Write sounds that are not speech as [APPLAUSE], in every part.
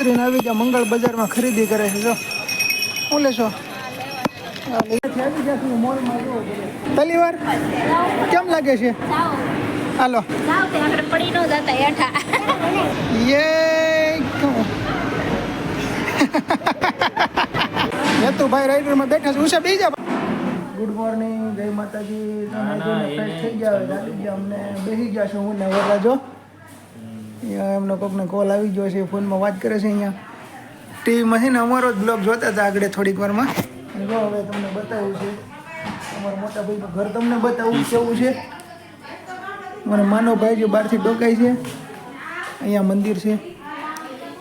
ઉતરીને આવી ગયા મંગળ બજારમાં ખરીદી કરે છે. જો શું લેશો? આવી ગયા છું પહેલી વાર? કેમ લાગે છે? હાલો. જાવ તે ભાઈ પડી ન જતા હેઠા યે હેતુભાઈ [LAUGHS] રાઈડરમાં બેઠા છે. ઉષા બીજા ગુડ મોર્નિંગ જય માતાજી. થઈ ગયા અમને. બેસી ગયા છો હું ને વરરાજો. અહીંયા એમનો કોકને કોલ આવી ગયો છે, ફોનમાં વાત કરે છે અહીંયા. ટીવીમાં છે ને અમારો જ બ્લોગ જોતા હતા આગળ થોડીક વારમાં. જો હવે તમને બતાવ્યું છે. અમારા મોટા ભાઈનું ઘર તમને બતાવવું કેવું છે. મને માનો ભાઈ જે બહારથી ડોકાય છે. અહીંયા મંદિર છે.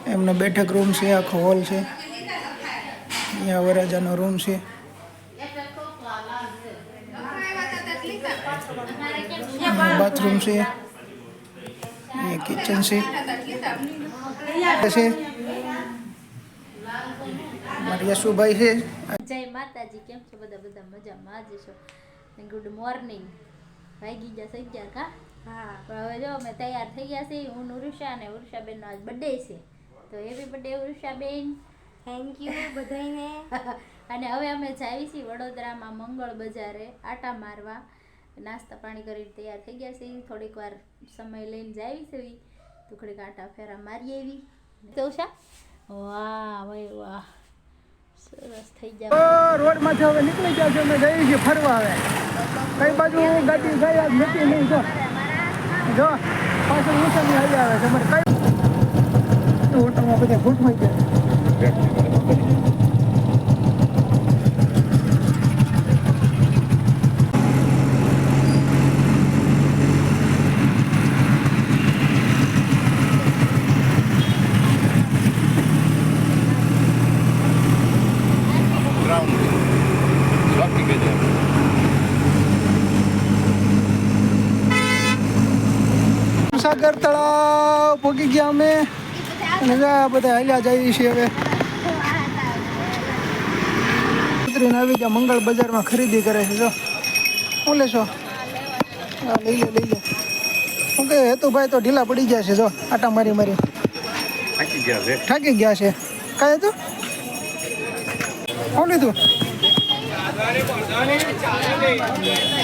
એમનો બેઠક રૂમ છે, આખો હોલ છે. અહીંયા વરાજાનો રૂમ છે. બાથરૂમ છે. અહીંયા કિચન છે છે મારી યશુભાઈ છે જય માતાજી કેમ છો બધા બધા મજામાં જ છો? ગુડ મોર્નિંગ વાગી ગયા થઈ ગયા કા? હા. પણ હવે જો અમે તૈયાર થઈ ગયા છીએ. હું ને ઉરુષા અને ઉરુષાબેનનો આજ બર્થડે છે. તો હેપી બર્થડે ઉરુષાબેન થેન્ક યુ બધાને અને હવે અમે જાવી છીએ વડોદરામાં મંગળ બજારે આટા મારવા. નાસ્તા પાણી કરીને તૈયાર થઈ ગયા છે. થોડીક વાર સમય લઈને જાવી છીએ તો થોડીક આટા ફેરા મારી આવી. તો ઉષા વાહ ભાઈ વાહ. સરસ થઈ ગયા. રોડ રોડમાંથી હવે નીકળી ગયા છે અમે જઈએ છીએ ફરવા હવે. કઈ બાજુ ગાડી ગઈ આજ નથી નહીં જો. જો પાછળ મુસાફરી આવી આવે છે. અમારે કઈ હોટલમાં બધા ભૂટમાં ગયા. ગયા અમે. અને આ બધા હાલ્યા જઈએ છીએ હવે. ઉતરીને આવી ગયા મંગળ બજારમાં ખરીદી કરે છે જો. શું લેશો? હા લઈ લે લઈ લે. શું કહે હેતુભાઈ તો ઢીલા પડી ગયા છે જો. આટા મારી મારી. થાકી ગયા છે. થાકી કાંઈ હતું? કોણ લીધું?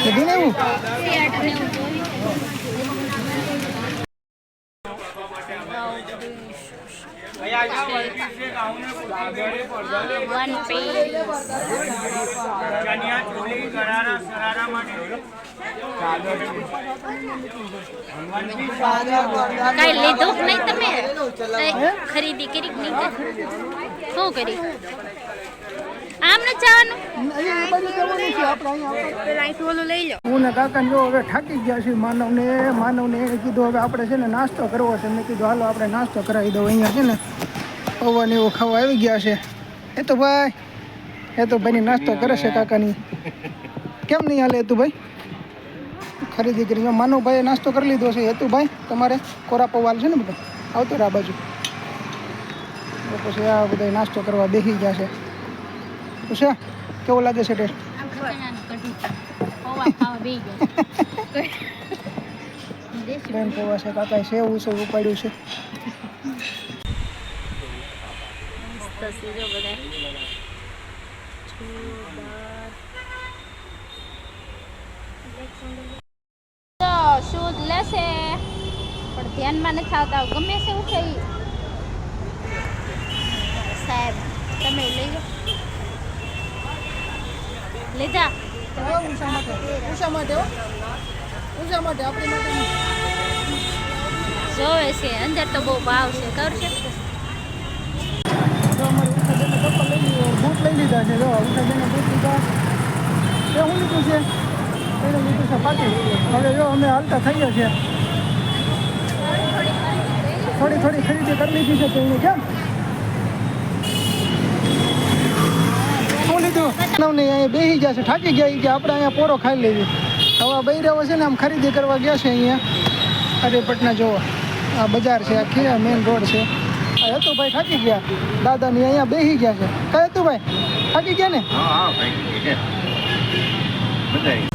લીધું ને એવું. કઈ લીધું કે નહીં તમે? ખરીદી કરી નહીં શું કરી? આમ ન હું ને કાકા જો હવે થાકી ગયા છે માનવને માનવને એને કીધું હવે આપણે છે ને નાસ્તો કરવો છે. મેં કીધું હાલો આપણે નાસ્તો કરાવી દઉં અહીંયા છે ને. પૌવા ને એવું ખાવા આવી ગયા છે. એ તો ભાઈ એ તો ભાઈની નાસ્તો કરે છે કાકાની. કેમ નહીં હાલે હેતુભાઈ? ખરીદી કરી માનવભાઈએ નાસ્તો કરી લીધો છે હેતુભાઈ તમારે કોરા પૌવાલ છે ને બધા? આવતો આ બાજુ. પછી આ બધા નાસ્તો કરવા બેસી ગયા છે. તો છે કેવો લાગે છે ટેસ્ટ પૌવા ખાવા બેસી ગયા બેન પૌવા. છે એવું છે ઉપાડ્યું છે. છે બધા તો શૂઝ લેશે પણ ધ્યાનમાં નથી આવતા. ગમે છે એવું છે સાહેબ તમે લઈ લો. લીધા ઉષા માટે? ઉષા માટે ઉષા માટે? આપણી માટે જોવે છે અંદર તો બહુ ભાવ છે. ખબર છે બૂટ લઈ લીધા છે. જો ઉષાબેનને બૂટ લીધા. એ શું લીધું છે? એને લીધું છે પાટી હવે જો અમે હાલતા થઈએ છીએ થોડી થોડી ખરીદી કરી લીધી છે. તેની કેમ શું લીધું અહીંયા બેસી ગયા છે થાકી ગયા કે આપણે અહીંયા પોરો ખાઈ લેવી હવે રહ્યો છે ને આમ ખરીદી કરવા ગયા છે અહીંયા અરે પટના જોવો આ બજાર છે આખી આ મેઇન રોડ છે આ હેતુભાઈ થાકી ગયા દાદાની અહીંયા બેસી ગયા છે કઈ ભાઈ થાકી ગયા ને હા હા ભાઈ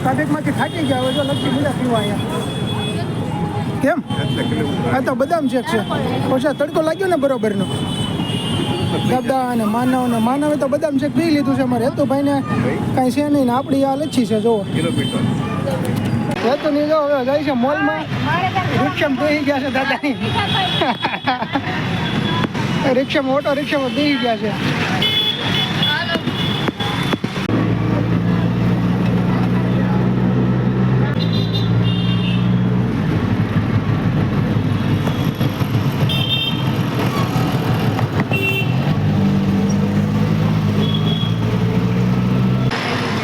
ટ્રાફિકમાંથી થાકી ગયા હોય જો લગતી બધા પીવા અહીંયા? કેમ? આ તો બદામ શેક છે. ઓછા તડકો લાગ્યો ને બરોબરનો. ગબડા અને માનવ ને માનવે તો બદામ શેક પી લીધું છે અમારે. હેતુભાઈ ને કાંઈ છે નહીં આપણી આ લચ્છી છે કિલોમીટર હેતુ ની જો હવે જાય છે મોલમાં. રિક્ષામાં બેસી ગયા છે દાદાની. રિક્ષામાં, ઓટો રિક્ષામાં બેસી ગયા છે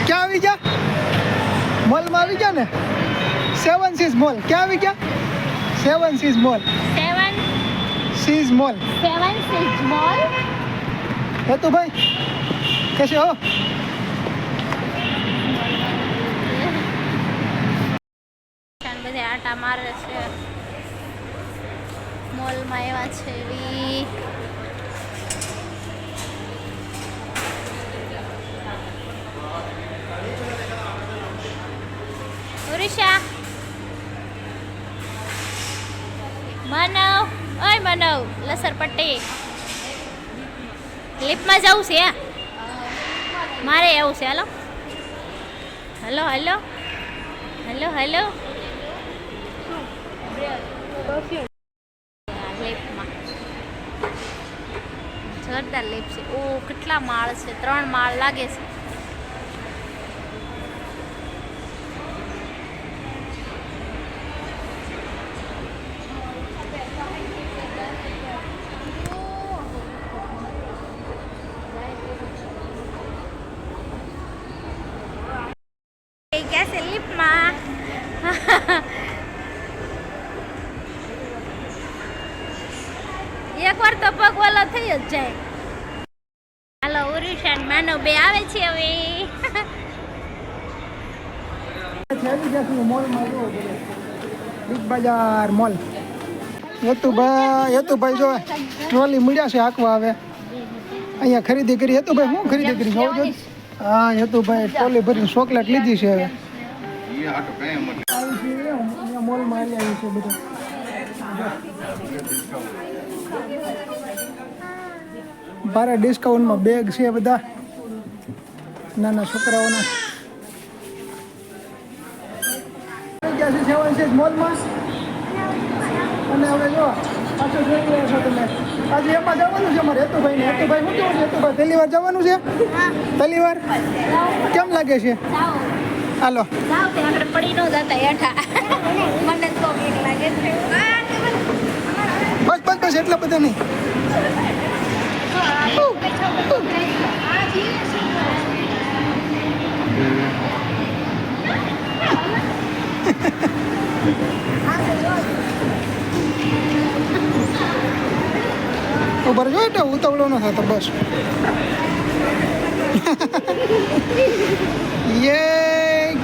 ક્યાં આવી ગયા મોલમાં આવી ગયા ને? સેવન સીઝ મોલ ક્યાં આવી ગયા? Seven seas mall seven seas mall seven seas mall હેતુ ભાઈ કેસે હો. આટા મારે છે. મોલમાં એવા છે એવી માનવ, ઓય માનવ લસરપટ્ટી લિફ્ટમાં જવું છે મારે એવું છે, હાલો. Hello hello. Hello hello. લિફ્ટમાં જોરદાર લિફ્ટ છે. ઓ, કેટલા માળ છે? ત્રણ માળ લાગે છે. એ ગયા છે લિફ્ટમાં એકવાર તો પગ વાલો થઈ જ જાય હાલો ઉરુષાન માનવ બે આવે છે હવે બિગ બજાર મોલ હેતુભાઈ હેતુભાઈ જો ટ્રોલી મળ્યા છે આંકવા આવે અહીંયા ખરીદી કરી હેતુભાઈ શું ખરીદી કરી હા, હેતુભાઈ, ટોલી ભરીને ચોકલેટ લીધી છે. હવે મોલમાં આવી છે બધા. ભારે ડિસ્કાઉન્ટમાં બેગ છે બધા નાના છોકરાઓના મોલમાં અને હવે જો, પાછું જોઈ રહ્યા છો તમે. આજે એમાં જવાનું છે અમારે હેતુભાઈ ને હેતુભાઈ શું કેવું છે? હેતુભાઈ, પહેલી વાર જવાનું છે? પહેલી વાર? કેમ લાગે છે? હાલો. બસ બસ બસ એટલા બધા નહીં. ઉપર જો એટલે ઉતાવળો ન થતો બસ. [LAUGHS] યે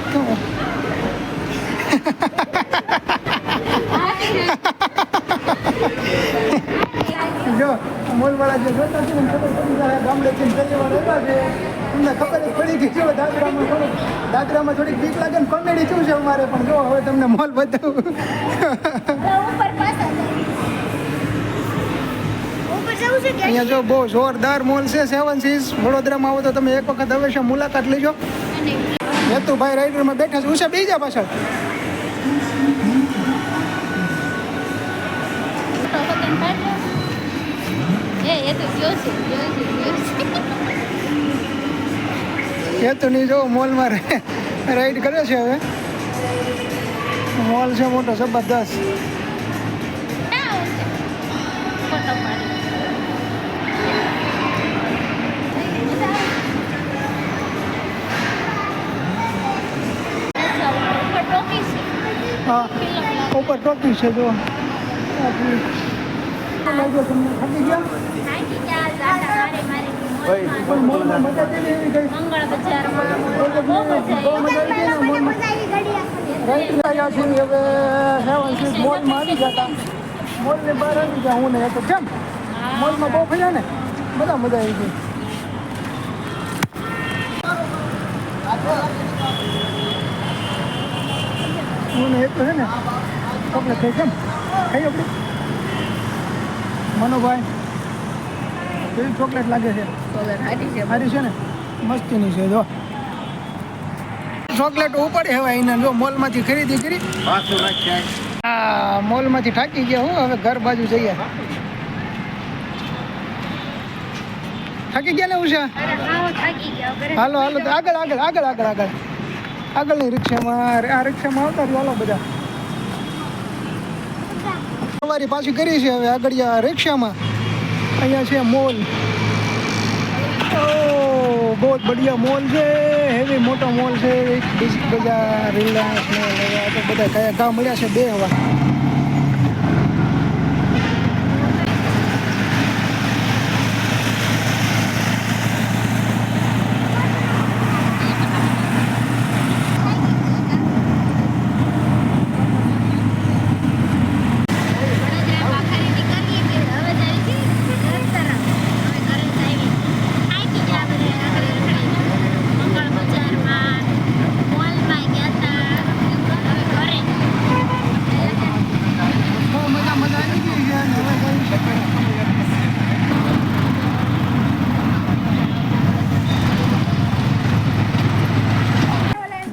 [LAUGHS] જો, મોલવાળા જે જોતા છે ને, ખબર પડી જાય ગામડેથી પહેલી વાર છે. તમને ખબર પડી ગઈ છે દાદરામાં થોડુંક, દાદરામાં થોડીક બીક લાગે ને કોમેડી શું છે અમારે પણ? જો, હવે તમને મોલ બતાવું. [LAUGHS] અહીંયા જો બહુ જોરદાર મોલ છે સેવન સીઝ વડોદરામાં આવો તો તમે એક વખત અવશ્ય મુલાકાત લેજો. હેતુભાઈ રાઈડરમાં બેઠા છે. ઉષા, બીજા પાછળ. હેતુની જો મોલમાં રાઈડ કરે છે હવે. મોલ છે મોટો, જબરદસ્ત. સ્વીટ મોલમાં આવી ગયા હતા મોલની બહાર આવી ગયા હું ને. તો કેમ મોલમાં બહુ ફર્યા ને બધા મજા આવી ગઈ. હું ને એ તો છે ને આપણે થઈ કેમ ખાઈ આપણે? મનોભાઈ કેવી ચોકલેટ લાગે છે? સારી છે. ને? મસ્તીની છે જો. ચોકલેટ ઉપર હવે એને જો મોલમાંથી ખરીદી કરી. હા રાખ્યા આ મોલમાંથી થાકી ગયા હું હવે ઘર બાજુ જઈએ. થાકી ગયા ને ઉષા? હાલો હાલો તો આગળ આગળ આગળ આગળ આગળ. આગળની રિક્ષામાં, આ રિક્ષામાં આવતા રહ્યો હાલો બધા. સવારી પાછી કરી છે હવે આગળ રિક્ષામાં. અહીંયા છે મોલ. બહુ બઢિયા મોલ છે, હેવી મોટો મોલ છે. એક બીજ બજાર રિલાયન્સ મોલ બધા કયા ગામ મળ્યા છે બે હવા વડોદરામાં ખરીદી કરી કે હવે જાય છે ઘર તરફ હવે ઘરે જ આવી થાકી ગયા બધે આગળ રખડી મંગળ બજારમાં મોલમાં ગયા હતા હવે ઘરે બહુ મજા મજા આવી ગઈ છે અને હવે જઈ શકીએ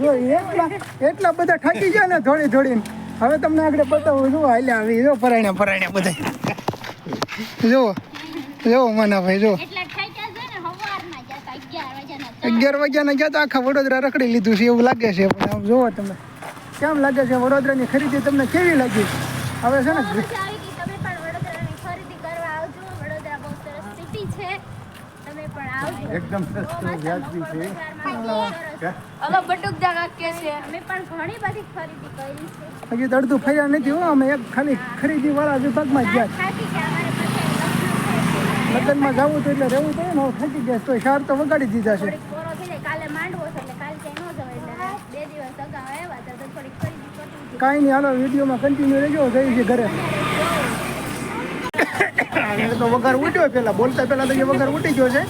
જો એટલા બધા થાકી ગયા ને થોડી થોડી હવે તમને આગળ બતાવું શું હાલ્યા આવી જો પરાણ્યા પરાણ્યા બધા. જો જો મનાભાઈ જો એટલે થાક્યા ને સવારના ગયા હતા 11 વાગ્યાના અગિયાર વાગ્યાના ગયા તો આખા વડોદરા રખડી લીધું છે એવું લાગે છે પણ આમ જુઓ તમે. કેમ લાગે છે વડોદરાની ખરીદી તમને કેવી લાગી? હવે છે ને બહુ મજા આવી ગઈ તમે પણ વડોદરાની ખરીદી કરવા આવજો વડોદરા બહુ સરસ સિટી છે તમે પણ આવજો એકદમ સસ્તું વ્યાજબી છે. અમે બટુક જાગા કે છે. અમે પણ ઘણી બધી ખરીદી કરી છે. હજી અડધું ફર્યા નથી હો અમે એક ખાલી ખરીદી વાળા વિભાગમાં જ ગયા. લગ્નમાં જવું તો એટલે રહેવું પડે ને થાકી ગયા તો શાર તો વગાડી દીધા છે. થોડીક પોરો થઈ જાય કાલે માંડવો છે એટલે કાલે ક્યાંય ન જવાય એટલે બે દિવસ અગાઉ આવ્યા હતા તો થોડીક ખરીદી કાંઈ નહીં હાલો વિડીયોમાં કન્ટિન્યુ રહેજો જઈ છે ઘરે. [COUGHS] તો વઘાર ઉઠ્યો પેલા બોલતા પેલા તો વગર વઘાર ઉઠી ગયો છે.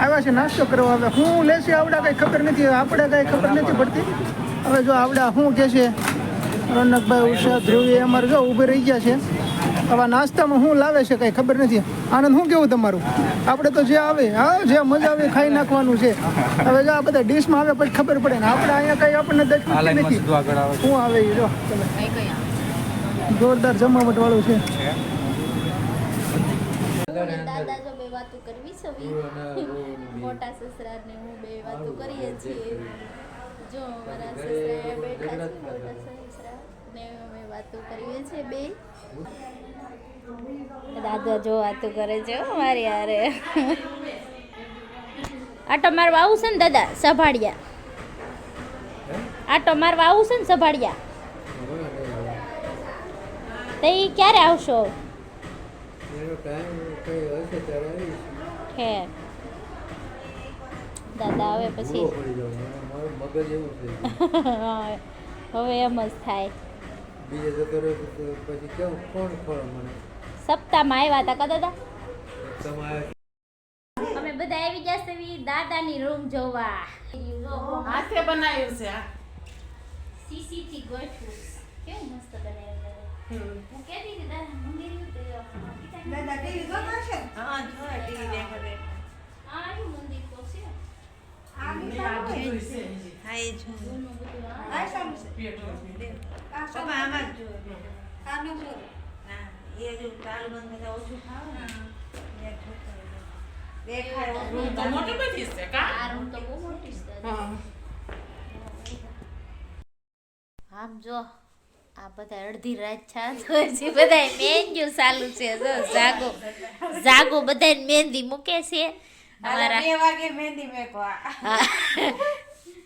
આવ્યા છે નાસ્તો કરવા હવે હું લેશે આવડા કંઈ ખબર નથી આપણે કંઈ ખબર નથી પડતી. હવે જો આવડા શું કે છે રોનકભાઈ ઉષા ધ્રુવી અમારે જો ઊભી રહી ગયા છે. હવે નાસ્તામાં શું લાવે છે કંઈ ખબર નથી. આનંદ શું કેવું તમારું? આપણે તો જે આવે હા જે મજા આવે ખાઈ નાખવાનું છે. હવે જો આ બધા ડીશમાં આવે પછી ખબર પડે ને આપણે અહીંયા કંઈ આપણને દસ નથી. શું આવે એ જો. જોરદાર જમાવટ વાળું છે. દાદા જો બે વાતો કરવી [LAUGHS] છે મોટા સસરા ને હું બે વાતો કરીએ છીએ. જો મારા સસરા બેઠા છે મોટા સસરા ને અમે વાતો કરીએ છીએ બે. દાદા જો વાતો કરે છે હો મારી યારે આટો મારવા આવું છે ને દાદા સંભાળ્યા. આટો મારવા આવું છે ને સંભાળ્યા. તો ક્યારે આવશો? ખેર દાદા આવે પછી. હવે એમ જ થાય. સપ્તાહમાં આવ્યા હતા કા દાદા? અમે બધા આવી ગયા છે દાદાની રૂમ જોવા. હાથે બનાવ્યું છે આ. સીસી થી ગોઠવું. કેવું મસ્ત બનાવ્યું હું કહેતી હતી દાદા મંદિર દાદા ટીવી હા જો ટીવી દેખો દે. આ આવ્યું મંદિર તો છે. આ બધું છે હા એ જો. આ પપ્પા આમાં જ જો ના એ જો તાલ બંધ થતા ઓછું ખાવ ને, એ જોતા દેખાય. રૂમ તો મોટી બધી છે કા? આ રૂમ તો બહુ મોટી છે દાદા. આમ જો. આ બધા અડધી રાત છાસ હોય છે બધા મહેંદી ચાલુ છે. જો જાગો. જાગો બધા મહેંદી મૂકે છે. અમારા બે વાગે મહેંદી મેકવા.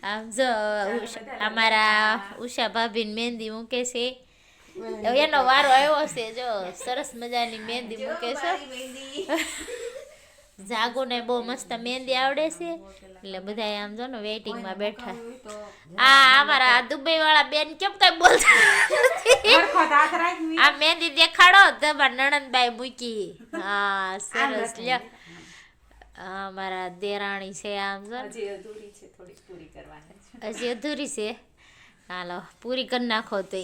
આમ જો અમારા ઉષા ભાભી મહેંદી મૂકે છે. એનો વારો આવ્યો છે જો સરસ મજાની મહેંદી મૂકે છે. મારી ને બહુ મસ્ત મહેંદી આવડે છે. એટલે બધા આમ જો ને વેઇટિંગમાં બેઠા. આ અમારા દુબઈ વાળા બેન કેમ કઈ બોલતા. આ મહેંદી દેખાડો તમાર નણંદબાઈ મૂકી. હા સરસ લ્યો. આ મારા દેરાણી છે આમ જો હજી અધૂરી છે થોડીક પૂરી કરવાની હજી અધૂરી છે? હાલો પૂરી કરી નાખો તો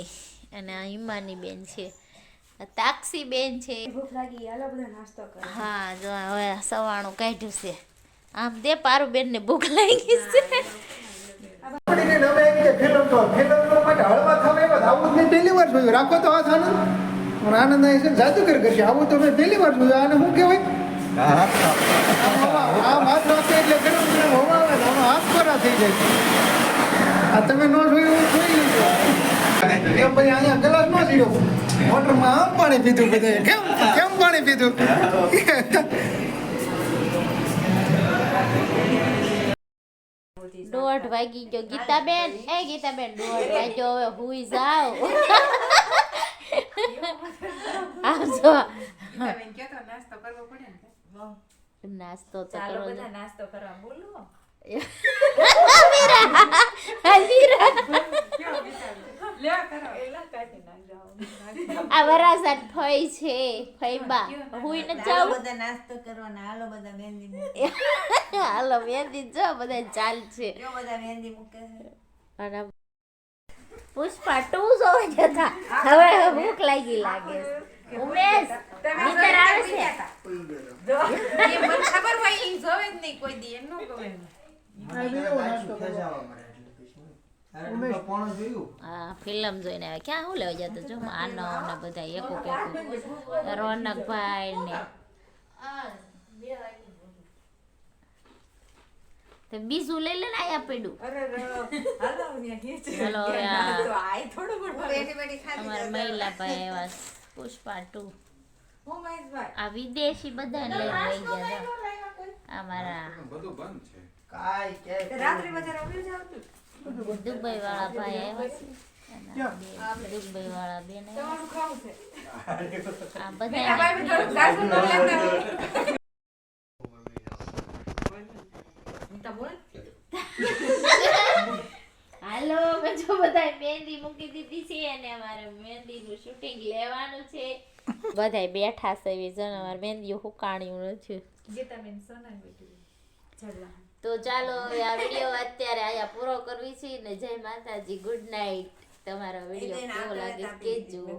અને આ હિમાની બેન છે. તાક્ષી બેન છે. ભૂખ લાગી હાલો બધા નાસ્તો કરો. હા જો હવે સવાણું કાઢ્યું છે. આમ દે, પારું બેન ને ભૂખ લાગી છે. માટે હળવા એવા આવું મેં પહેલી વાર જોયું. રાખો તો આ આનંદ પણ આનંદ છે જાદુગર કરશે આવું તો મેં પહેલી જોયું. આને શું કહેવાય? આમ હાથ રાખે એટલે ગરમ ગરમ હવા આમાં હાથ પરા થઈ જાય આ તમે ન જોયું એવું જોઈ ભાઈ, અહીંયા ગ્લાસ ન મોટરમાં આમ પાણી પીધું બધા કેમ? કેમ પાણી પીધું? દોઢ વાગી ગયો. ગીતાબેન એ ગીતાબેન દોઢ વાગ્યો. હવે હુઈ જાવ આવજો જો. નાસ્તો કરવો પડે નાસ્તો તો કરવો નાસ્તો કરવા બોલો. [LAUGHS] એલા કાઢી આ વરાસત ફઈ છે. ફઈબા હુઈ ન જાવ બધા નાસ્તો કરવાના. હાલો બધા મહેંદી હાલો મહેંદી જો બધા ચાલ છે. જો બધા મહેંદી મૂકે અને પુષ્પા ટુ જોવા જતા હવે ભૂખ લાગી લાગે ઉમેશ નીંદર આવે છે? જો. એ મને ખબર હોય ઈ જોવે જ નહીં કોઈ દી. એમ ન ફિલ્મ જોઈને આવે ક્યાં હું લેવા જતો જો આનો ને બધા એકો કેકો રોનકભાઈ ને. બીજું લઈ લે ને આયા પડ્યું હવે ખાતી અમારા મહિલા ભાઈ એવા પુષ્પા ટુ. આ વિદેશી બધા લઈને લઈ ગયા હતા. અમારા તે રાત્રે બજાર આવ્યું છે આવતું. દુબઈ વાળા ભાઈ આવ્યા છે બે દુબઈ વાળા બેન તમારું ખાવું છે. છે. આ આ બધા ભાઈ બી થોડુંક સાસુ ન લેતા હોય. હું તો બોલ? હાલો જો બધા મહેંદી મૂકી દીધી છે અને અમારે મહેંદીનું શૂટિંગ લેવાનું છે. બધા બેઠા છે જણ અમારે મહેંદી હુકાણ્યું નથી. જીતાબેન સોના બેઠી ચડવા તો ચાલો આ વીડિયો અત્યારે અહીંયા પૂરો કરવી છે ને જય માતાજી ગુડ નાઇટ તમારો વીડિયો કેવો લાગે કહેજો